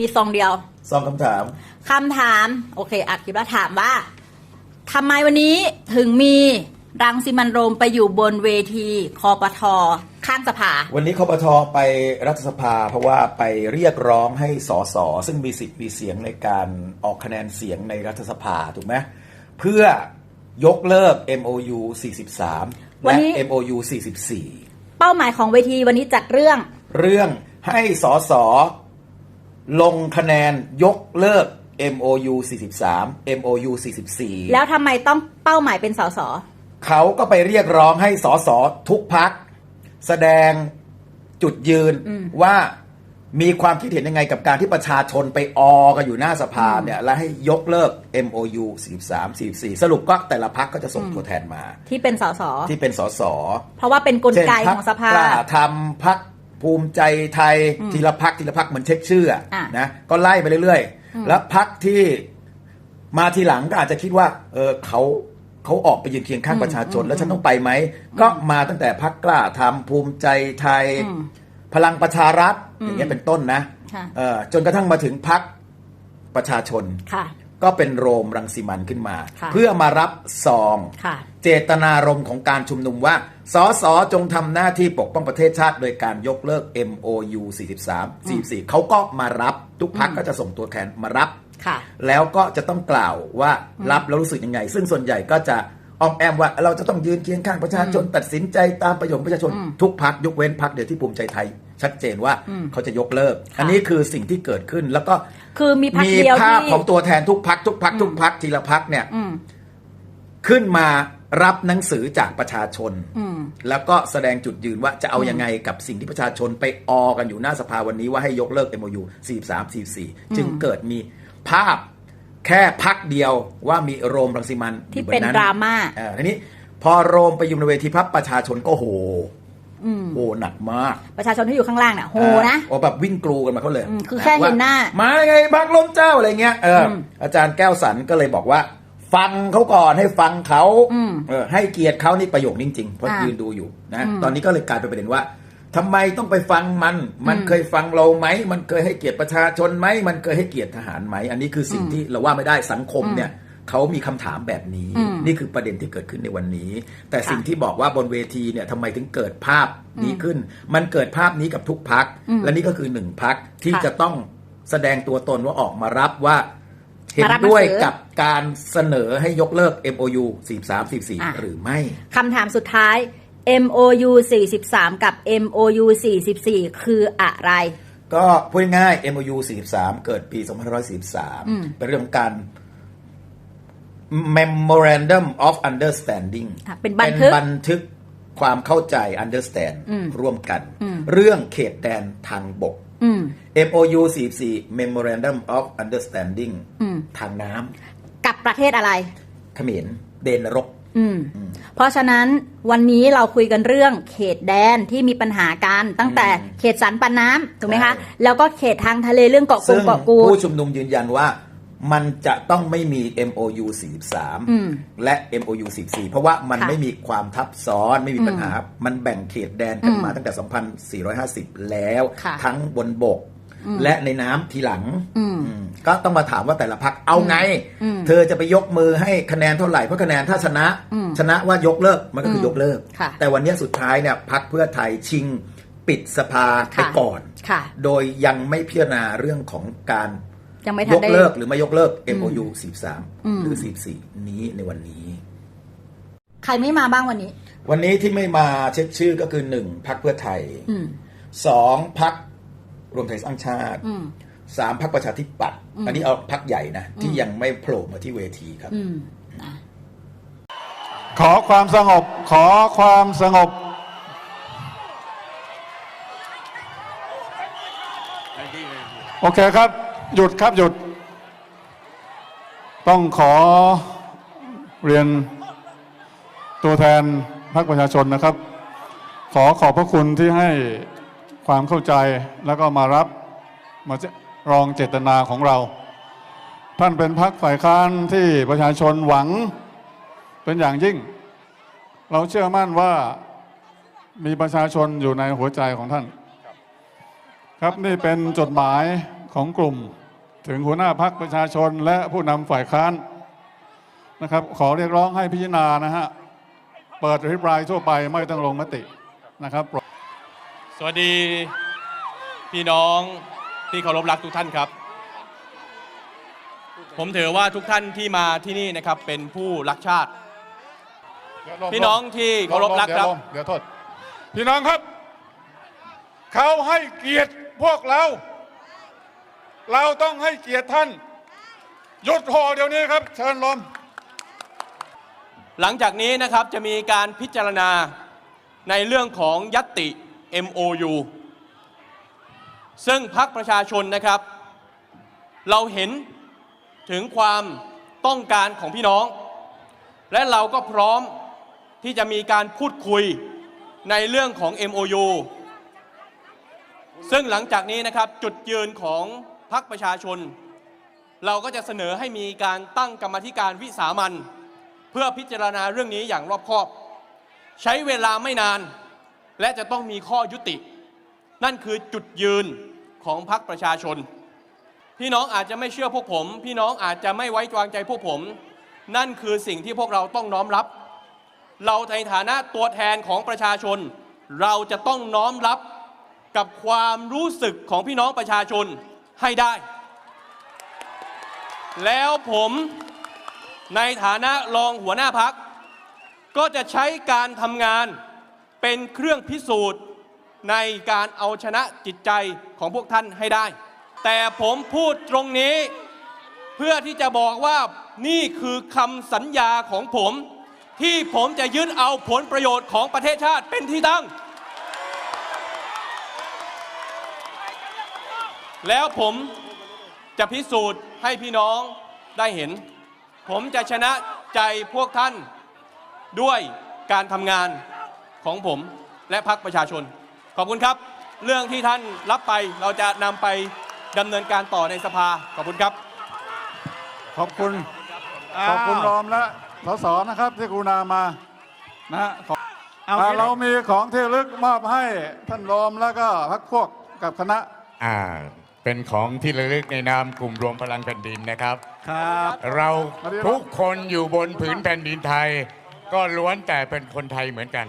มีซองเดียวสองคำถามคำถาม โอเค อัดคลิปแล้วถามว่าทำไมวันนี้ถึงมีรังสิมันต์โรมไปอยู่บนเวทีคอปทข้างสภา วันนี้คปทไปรัฐสภา เพราะว่าไปเรียกร้องให้สสซึ่งมีสิทธิ์มีเสียงในการออกคะแนนเสียงในรัฐสภาถูกไหมเพื่อยกเลิก MOU 43วันและนี้ MOU 44 เป้าหมายของเวทีวันนี้จัดเรื่อง เรื่องให้สส ลงคะแนนยกเลิก MOU 43 MOU 44 แล้วทำไมต้องเป้าหมายเป็นสสเขาก็ไปเรียกร้องให้สสทุกพัก แสดงจุดยืนว่ามีความคิดเห็นยังไงกับการที่ประชาชนไปออกันอยู่หน้าสภาเนี่ย และให้ยกเลิก MOU 43 44 สรุปก็แต่ละพักก็จะส่งตัวแทนมา ที่เป็นสสที่เป็นสสเพราะว่าเป็นกลไกเช่นพรรของสภากล้าทำพัก ภูมิใจไทยทีละพักทีละพักเหมือนเช็คชื่ออะอะนะก็ไล่ไปเรื่อยๆ แล้วพักที่มาทีหลังก็อาจจะคิดว่า เออเขาเขาออกไปยืนเคียงข้างประชาชน แล้วฉันต้องไปไหม ก็มาตั้งแต่พักกล้าทำภูมิใจไทย พลังประชารัฐอย่างเงี้ยเป็นต้นนะค่ะเออจนกระทั่งมาถึงพักประชาชนค่ะก็เป็นโรมรังสิมันขึ้นมาค่ะเพื่อมารับซองค่ะ เจตนารมณ์ของการชุมนุมว่า สสจงทำหน้าที่ปกป้องประเทศชาติ โดยการยกเลิก MOU 43 44 เขาก็มารับทุกพักก็จะส่งตัวแทนมารับค่ะแล้วก็จะต้องกล่าวว่ารับแล้วรู้สึกยังไง ซึ่งส่วนใหญ่ก็จะอ้อมแอมว่าเราจะต้องยืนเคียงข้างประชาชน ตัดสินใจตามประโยชน์ประชาชน ทุกพักยกเว้นพักเดียวที่ภูมิใจไทย ชัดเจนว่าเขาจะยกเลิกค่ะอันนี้คือสิ่งที่เกิดขึ้นแล้วก็คือมีพักมีเดียวภาพที่ของตัวแทนทุกพักทุกพักทุกพักทีละพักเนี่ยอืมขึ้นมา รับหนังสือจากประชาชนอืมแล้วก็แสดงจุดยืนว่าจะเอายังไงกับสิ่งที่ประชาชนไปออกันอยู่หน้าสภาวันนี้ว่าให้ยกเลิก MOU 43 44 จึงเกิดมีภาพแค่พักเดียวว่ามีโรมรังสิมันอยู่ที่บเป็นนั้นดราม่าเออทีนี้พอโรมไปอยู่ในเวทีพับประชาชนก็โหโหหนักมาก ประชาชนที่อยู่ข้างล่างเนี่ยโหนะโอ้แบบวิ่งกรูกันมาเขาเลยอืมคือแค่เห็นหน้าว่มาไงพักล้มเจ้าอะไรเงี้ยเออออาจารย์แก้วสันก็เลยบอกว่า ฟังเขาก่อนให้ฟังเขาอืมเออให้เกียรติเขานี่ประโยคนี้จริงๆเพราะอ่ายืยืนดูอยู่นะตอนนี้ก็เลยกลายเป็นประเด็นว่าทำไมต้องไปฟังมัน มันเคยฟังเราไหมมันเคยให้เกียรติประชาชนไหมมันเคยให้เกียรติทหารไหมอันนี้คือสิ่งที่เราว่าไม่ได้สังคมเนี่ยเขามีคำถามแบบนี้อืมนี่คือประเด็นที่เกิดขึ้นในวันนี้ แต่ค่ะสิ่งที่บอกว่าบนเวทีเนี่ยทำไมถึงเกิดภาพนี้ขึ้น มันเกิดภาพนี้กับทุกพัก และนี่ก็คือหนึ่งพักที่ค่ะจะต้องแสดงตัวตนว่าออกมารับว่า เห็นมารับหนังสือด้วยกับการเสนอให้ยกเลิก MOU 43อะ44 หรือไม่คำถามสุดท้าย MOU 43 กับ MOU 44 คืออะไร ก็พูดง่ายๆ MOU 43 เกิดปี 2543 เป็นเรื่องของการ Memorandum of Understanding ค่ะเป็นบันทึกบันทึกความเข้าใจ understand ร่วมกัน เรื่องเขตแดนทางบกอืม MOU 44 Memorandum of Understanding ทางน้กับประเทศอะไรำเขมรเดนรกอืมเพราะฉะนั้นวันนี้เราคุยกันเรื่องเขตแดนที่มีปัญหากันตั้งแต่เขตสันปันน้ำถูกไหมคะใช่แล้วก็เขตทางทะเลเรื่องเกาะกูซึ่งเกาะกูผู้ชุมนุมยืนยันว่า มันจะต้องไม่มี MOU อืม43 และ MOU 44 เพราะว่ามันค่ะไม่มีความทับซ้อนไม่มีปัญหา มันแบ่งเขตแดนกันมาตั้งแต่ 2450 แล้วค่ะทั้งบนบก และในน้ำทีหลังอืมอืมก็ต้องมาถามว่าแต่ละพักเอาไงอืมเธอจะไปยกมือให้คะแนนเท่าไหร่ เพราะคะแนนถ้าชนะ ชนะว่ายกเลิกมันก็คือมยกเลิกค่ะแต่วันนี้สุดท้ายเนี่ยพักเพื่อไทยชิงปิดสภาไปค่ะก่อนค่ะโดยยังไม่พิจารณาเรื่องของการ ยังไม่ทัยนกได้ เลิกหรือไม่ยกเลิก MOU อืม 43 หรือ 44 นี้ในวันนี้ ใครไม่มาบ้างวันนี้ วันนี้ที่ไม่มาเช็คชื่อก็คือหนึ่งพักเพื่อไทยอืม สองพักรวมไทยสร้างชาติอืม สามพักประชาธิปัตย์อันนี้เอาพักใหญ่นะ ที่ยังไม่โผล่มาที่เวทีครับ อืมนะขอความสงบ ขอความสงบ โอเคครับ หยุดครับหยุด ต้องขอเรียนตัวแทนพรรคประชาชนนะครับ ขอขอบพระคุณที่ให้ความเข้าใจแล้วก็มารับมารองเจตนาของเรา ท่านเป็นพรรคฝ่ายค้านที่ประชาชนหวังเป็นอย่างยิ่ง เราเชื่อมั่นว่ามีประชาชนอยู่ในหัวใจของท่าน ครับนี่เป็นจดหมายของกลุ่ม ถึงหัวหน้าพักประชาชน และผู้นำฝ่ายค้านนะครับ ขอเรียกร้องให้พิจารณานะฮะเปิดอภิปรายทั่วไปไม่ต้องลงมตินะครับ สวัสดีพี่น้องที่เคารพรักทุกท่านครับ ผมถือว่าทุกท่านที่มาที่นี่นะครับเป็นผู้รักชาติ พี่น้องที่เคารพรักครับเดี๋ยวโทษพี่น้องครับ เขาให้เกียรติพวกเรา เราต้องให้เกียรติท่านหยุดโหเดี๋ยวนี้ครับ เชิญลม หลังจากนี้นะครับจะมีการพิจารณาในเรื่องของยัตติ MOU ซึ่งพักประชาชนนะครับ เราเห็นถึงความต้องการของพี่น้อง และเราก็พร้อมที่จะมีการพูดคุยในเรื่องของ MOU ซึ่งหลังจากนี้นะครับจุดยืนของ พักประชาชน เราก็จะเสนอให้มีการตั้งกรรมธิการวิสามันเพื่อพิจารณาเรื่องนี้อย่างรอบคอบ ใช้เวลาไม่นาน และจะต้องมีข้อยุติ นั่นคือจุดยืนของพรรคประชาชน พี่น้องอาจจะไม่เชื่อพวกผม พี่น้องอาจจะไม่ไว้วางใจพวกผม นั่นคือสิ่งที่พวกเราต้องน้อมรับ เราในฐานะตัวแทนของประชาชน เราจะต้องน้อมรับกับความรู้สึกของพี่น้องประชาชน ให้ได้ แล้วผมในฐานะรองหัวหน้าพัก ก็จะใช้การทำงานเป็นเครื่องพิสูจน์ในการเอาชนะจิตใจของพวกท่านให้ได้ แต่ผมพูดตรงนี้ เพื่อที่จะบอกว่านี่คือคำสัญญาของผม ที่ผมจะยึดเอาผลประโยชน์ของประเทศชาติเป็นที่ตั้ง แล้วผมจะพิสูจน์ให้พี่น้องได้เห็น ผมจะชนะใจพวกท่านด้วยการทำงานของผมและพรรคประชาชน ขอบคุณครับ เรื่องที่ท่านรับไปเราจะนำไปดำเนินการต่อในสภา ขอบคุณครับ ขอบคุณ ขอบคุณรอมและสสนะครับที่กรุณามานะฮะขอเอาอ่าเรามีของที่ระลึกมอบให้ท่านรอมแล้วก็พักพวกกับคณะ อ่า เป็นของที่ระลึกในนามกลุ่มรวมพลังแผ่นดินนะครับ ครับ เราสวัสดีครับทุกคนอยู่บนผืนแผ่นดินไทย ก็ล้วนแต่เป็นคนไทยเหมือนกัน